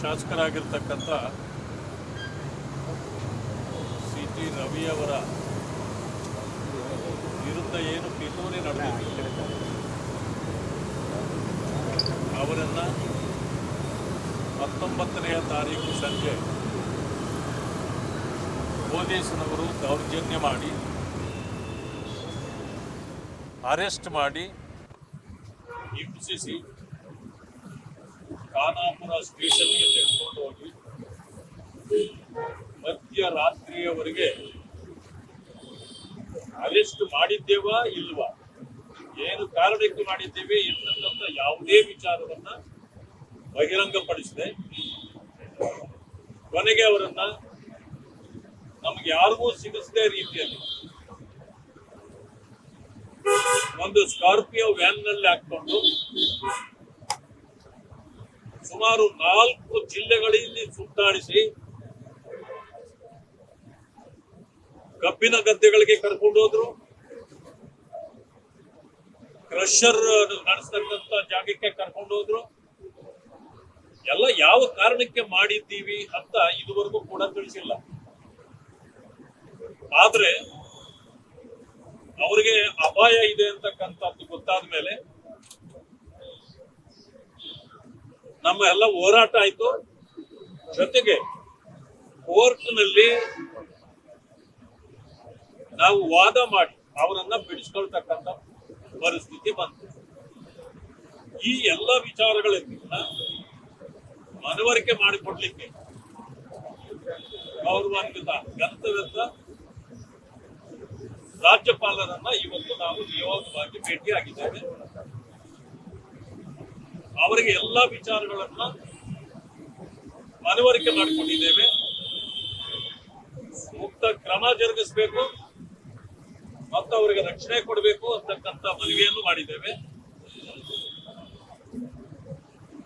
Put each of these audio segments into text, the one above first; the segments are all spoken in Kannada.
ಶಾಸಕರಾಗಿರ್ತಕ್ಕಂಥ ಸಿ ಟಿ ರವಿಯವರ ವಿರುದ್ಧ ಏನು ಪಿತೂರಿ ನಡೆದಿತ್ತು ಅವರನ್ನು ಹತ್ತೊಂಬತ್ತನೆಯ ತಾರೀಕು ಸಂಜೆ ಪೊಲೀಸನವರು ದೌರ್ಜನ್ಯ ಮಾಡಿ, ಅರೆಸ್ಟ್ ಮಾಡಿ ಹಿಂಸಿಸಿ ಖಾನಾಪುರ ಸ್ಟೇಷನ್ಗೆ ತೆಗೆದುಕೊಂಡು ಹೋಗಿ ಮಧ್ಯರಾತ್ರಿಯವರೆಗೆ ಅರೆಸ್ಟ್ ಮಾಡಿದ್ದೇವಾ ಇಲ್ವಾ? ಏನು ಕಾರಣಕ್ಕೆ ಮಾಡಿದ್ದೇವೆ? ಎನ್ನತಕ್ಕಂಥ ಯಾವುದೇ ವಿಚಾರವನ್ನ ಬಹಿರಂಗಪಡಿಸಿದೆ ಕೊನೆಗೆ ಅವರನ್ನ ನಮ್ಗೆ ಯಾರಿಗೂ ಸಿಗಿಸದೇ ರೀತಿಯಲ್ಲಿ ಒಂದು ಸ್ಕಾರ್ಪಿಯೋ ವ್ಯಾನ್ನಲ್ಲಿ ಹಾಕೊಂಡು ಸುಮಾರು ನಾಲ್ಕು ಜಿಲ್ಲೆಗಳಲ್ಲಿ ಸುತ್ತಾಡಿಸಿ ಕಬ್ಬಿನ ಗದ್ದೆಗಳಿಗೆ ಕರ್ಕೊಂಡು ಹೋದ್ರು. ಕ್ರಷರ್ ನಡೆಸ್ತಕ್ಕಂತ ಜಾಗಕ್ಕೆ ಕರ್ಕೊಂಡು ಹೋದ್ರು. ಎಲ್ಲ ಯಾವ ಕಾರಣಕ್ಕೆ ಮಾಡಿದ್ದೀವಿ ಅಂತ ಇದುವರೆಗೂ ಕೂಡ ತಿಳಿಸಿಲ್ಲ. ಆದ್ರೆ ಅವರಿಗೆ ಅಪಾಯ ಇದೆ ಅಂತಕ್ಕಂಥದ್ದು ಗೊತ್ತಾದ ಮೇಲೆ ನಮ್ಮ ಎಲ್ಲ ಹೋರಾಟ ಆಯ್ತು. ಜೊತೆಗೆ ಕೋರ್ಟ್ನಲ್ಲಿ ನಾವು ವಾದ ಮಾಡಿ ಅವರನ್ನ ಬಿಡಿಸ್ಕೊಳ್ತಕ್ಕಂಥ ಪರಿಸ್ಥಿತಿ ಬಂತು. ಈ ಎಲ್ಲ ವಿಚಾರಗಳಿಂದ ಮನವರಿಕೆ ಮಾಡಿಕೊಡ್ಲಿಕ್ಕೆ ಗೌರವಾನ್ವಿತ ಗಂತವ್ಯದ ರಾಜ್ಯಪಾಲರನ್ನ ಇವತ್ತು ನಾವು ನಿಯೋಗವಾಗಿ ಭೇಟಿಯಾಗಿದ್ದೇವೆ. ಅವರಿಗೆ ಎಲ್ಲ ವಿಚಾರಗಳನ್ನ ಮನವರಿಕೆ ಮಾಡಿಕೊಂಡಿದ್ದೇವೆ. ಸೂಕ್ತ ಕ್ರಮ ಜರುಗಿಸಬೇಕು. ಮತ್ತು ಅವರಿಗೆ ರಕ್ಷಣೆ ಕೊಡಬೇಕು ಅಂತಕ್ಕಂಥ ಮನವಿಯನ್ನು ಮಾಡಿದ್ದೇವೆ.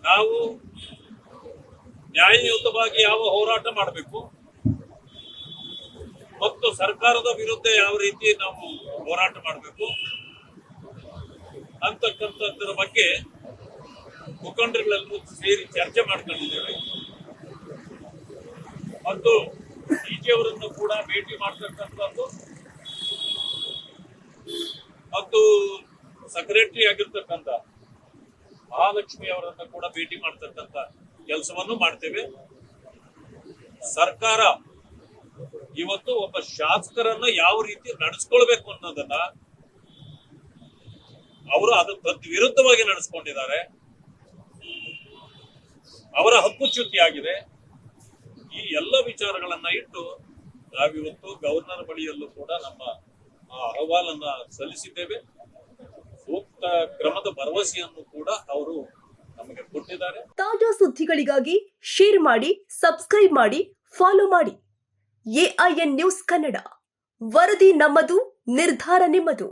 ನಾವು ನ್ಯಾಯಯುತವಾಗಿ ಯಾವ ಹೋರಾಟ ಮಾಡಬೇಕು ಮತ್ತು ಸರ್ಕಾರದ ವಿರುದ್ಧ ಯಾವ ರೀತಿ ನಾವು ಹೋರಾಟ ಮಾಡಬೇಕು ಅಂತಕ್ಕಂಥದ್ರ ಬಗ್ಗೆ ಮುಖಂಡರುಗಳೆಲ್ಲರೂ ಸೇರಿ ಚರ್ಚೆ ಮಾಡ್ಕೊಂಡಿದ್ದೇವೆ. ಮತ್ತು ಡಿಜಿಯವರನ್ನು ಕೂಡ ಭೇಟಿ ಮಾಡ್ತಕ್ಕಂಥದ್ದು. ಮತ್ತು ಸೆಕ್ರೆಟರಿ ಆಗಿರ್ತಕ್ಕಂಥ ಮಹಾಲಕ್ಷ್ಮಿ ಅವರನ್ನ ಕೂಡ ಭೇಟಿ ಮಾಡ್ತಕ್ಕಂಥ ಕೆಲಸವನ್ನು ಮಾಡ್ತೇವೆ. ಸರ್ಕಾರ ಇವತ್ತು ಒಬ್ಬ ಶಾಸಕರನ್ನ ಯಾವ ರೀತಿ ನಡೆಸ್ಕೊಳ್ಬೇಕು ಅನ್ನೋದನ್ನ ಅವರು ಅದು ತದ್ ವಿರುದ್ಧವಾಗಿ ನಡೆಸ್ಕೊಂಡಿದ್ದಾರೆ. ಅವರ ಹಕ್ಕುಚ್ಯುತಿಯಾಗಿದೆ ಈ ಎಲ್ಲ ವಿಚಾರಗಳನ್ನ ಇಟ್ಟು ನಾವಿವತ್ತು ಗವರ್ನರ್ ಬಳಿಯಲ್ಲೂ ಕೂಡ ನಮ್ಮ ಆ ಅಹವಾಲನ್ನ ಸಲ್ಲಿಸಿದ್ದೇವೆ. ಸೂಕ್ತ ಕ್ರಮದ ಭರವಸೆಯನ್ನು ಕೂಡ ಅವರು ನಮಗೆ ಕೊಟ್ಟಿದ್ದಾರೆ. ತಾಜಾ ಸುದ್ದಿಗಳಿಗಾಗಿ ಶೇರ್ ಮಾಡಿ ಸಬ್ಸ್ಕ್ರೈಬ್ ಮಾಡಿ ಫಾಲೋ ಮಾಡಿ. AIN news Kannada. ವರದಿ ನಮ್ಮದು, ನಿರ್ಧಾರ ನಿಮ್ಮದು.